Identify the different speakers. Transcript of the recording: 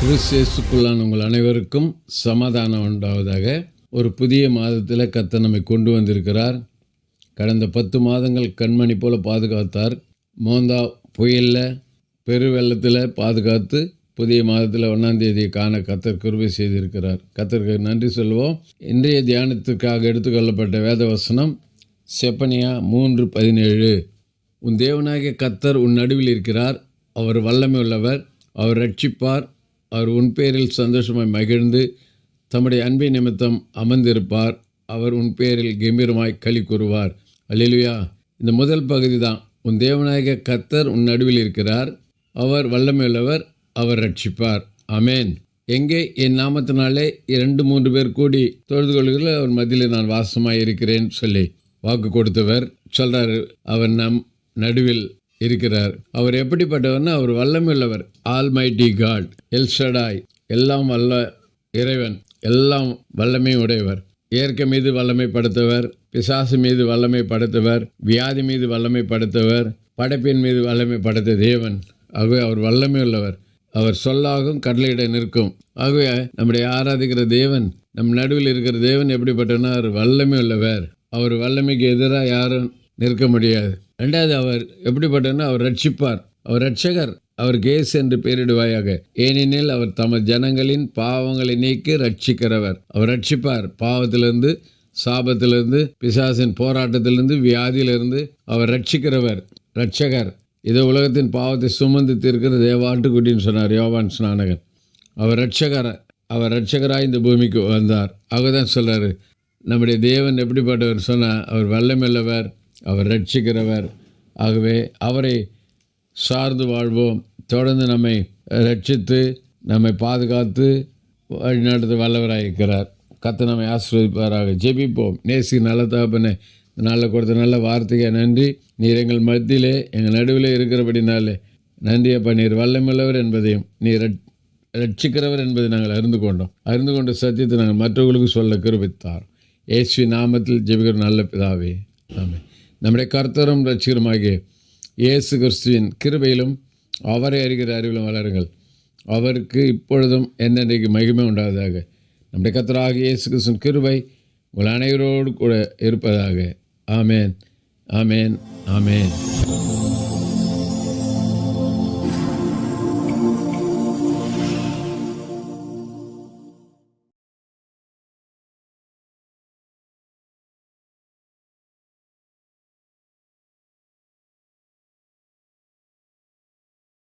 Speaker 1: கிறிஸ்தேசுக்குள்ளான உங்கள் அனைவருக்கும் சமாதானம் உண்டாவதாக. ஒரு புதிய மாதத்தில் கத்த நம்மை கொண்டு வந்திருக்கிறார். கடந்த பத்து மாதங்கள் கண்மணி போல பாதுகாத்தார். மோந்தா புயலில் பெருவெள்ளத்தில் பாதுகாத்து புதிய மாதத்தில் ஒன்றாந்தேதியை காண கத்தர் கிருபை செய்திருக்கிறார். கத்தருக்கு நன்றி சொல்வோம். இன்றைய தியானத்துக்காக எடுத்துக்கொள்ளப்பட்ட வேத வசனம் செப்பனியா மூன்று பதினேழு. உன் தேவனாகிய கத்தர் உன் நடுவில் இருக்கிறார். அவர் வல்லமை உள்ளவர் அவர் ரட்சிப்பார் அவர் உன் பேரில் சந்தோஷமாய் மகிழ்ந்து தம்முடைய அன்பை நிமித்தம் அமர்ந்திருப்பார். அவர் உன் பேரில் கம்பீரமாய் களி கூறுவார். அல்லா இந்த முதல் பகுதி தான் உன் தேவநாயக கத்தர் உன் நடுவில் இருக்கிறார். அவர் வல்லமையுள்ளவர் அவர் ரட்சிப்பார் அமேன் எங்கே? என் நாமத்தினாலே இரண்டு மூன்று பேர் கூடி தொழுது கொள்கிற அவர் மத்தியில் நான் வாசமாக இருக்கிறேன் சொல்லி வாக்கு கொடுத்தவர். சொல்கிறாரு அவர் நம் நடுவில் இருக்கிறார். அவர் எப்படிப்பட்டவர்னா அவர் வல்லமையுள்ளவர். ஆல் மைட்டி காட் எல்ஷடாய் எல்லாம் வல்ல இறைவன் எல்லாம் வல்லமை உடையவர் இயற்கை மீது வல்லமை படுத்தவர் பிசாசு மீது வல்லமை படுத்தவர் வியாதி மீது வல்லமை படுத்தவர் படைப்பின் மீது வல்லமை படுத்த தேவன். ஆகவே அவர் வல்லமை உள்ளவர் அவர் சொல்லாகும் கடலையிட நிற்கும். ஆகவே நம்முடைய ஆராதிக்கிற தேவன் நம் நடுவில் இருக்கிற தேவன் எப்படிப்பட்டனா அவர் வல்லமை உள்ளவர் அவர் வல்லமைக்கு எதிராக யாரும் நிற்க முடியாது. ரெண்டாவது அவர் எப்படிப்பட்டனா அவர் ரட்சிப்பார். அவர் ரட்சகர். அவர் கேஸ் என்று பெயரிடுவாயாக. ஏனெனில் அவர் தமது ஜனங்களின் பாவங்களை நீக்கி ரட்சிக்கிறவர். அவர் ரட்சிப்பார். பாவத்திலிருந்து சாபத்திலிருந்து பிசாசின் போராட்டத்திலிருந்து வியாதியிலிருந்து அவர் ரட்சிக்கிறவர். ரட்சகர். இதோ உலகத்தின் பாவத்தை சுமந்து தீர்க்கிற தேவாட்டுக்குட்டின்னு சொன்னார் யோவான் ஸ்நானகர். அவர் ரட்சகர் அவர் ரட்சகராக இந்த பூமிக்கு வந்தார். அவர் தான் சொல்கிறார் நம்முடைய தேவன் எப்படிப்பட்டவர்? சொன்னால் அவர் வல்லமில்லவர் அவர் ரட்சிக்கிறவர் ஆகவே அவரை சார்ந்து வாழ்வோம். தொடர்ந்து நம்மை ரட்சித்து நம்மை பாதுகாத்து வழிநடத்த வல்லவராக இருக்கிறார். கத்தை நம்மை ஆசிர்வதிப்பாராக. ஜெபிப்போம். நேசி நல்ல தகப்பனே நல்ல கொடுத்த நல்ல வார்த்தைக்கு நன்றி. நீர் எங்கள் மத்தியிலே எங்கள் நடுவில் இருக்கிறபடினாலே நன்றி அப்பா. நீர் வல்லமுள்ளவர் என்பதையும் நீர் ரட்சிக்கிறவர் என்பதை நாங்கள் அறிந்து கொண்டோம். அறிந்து கொண்ட சத்தியத்தை நாங்கள் மற்றவர்களுக்கு சொல்ல கிருபித்தார். இயேசு நாமத்தில் ஜெபிக்கிற நல்ல பிதாவே. ஆமென். நம்முடைய கர்த்தரும் ரட்சிகருமாகிய இயேசு கிறிஸ்துவின் கிருபையிலும் அவரை அறிகிற அறிவிலும் வளருங்கள். அவருக்கு இப்பொழுதும் என்னென்றைக்கு மகிமை உண்டாவதாக. நம்முடைய கர்த்தராக இயேசு கிறிஸ்துவின் கிருபை உங்கள் அனைவரோடு கூட இருப்பதாக. ஆமேன். ஆமேன். ஆமேன்.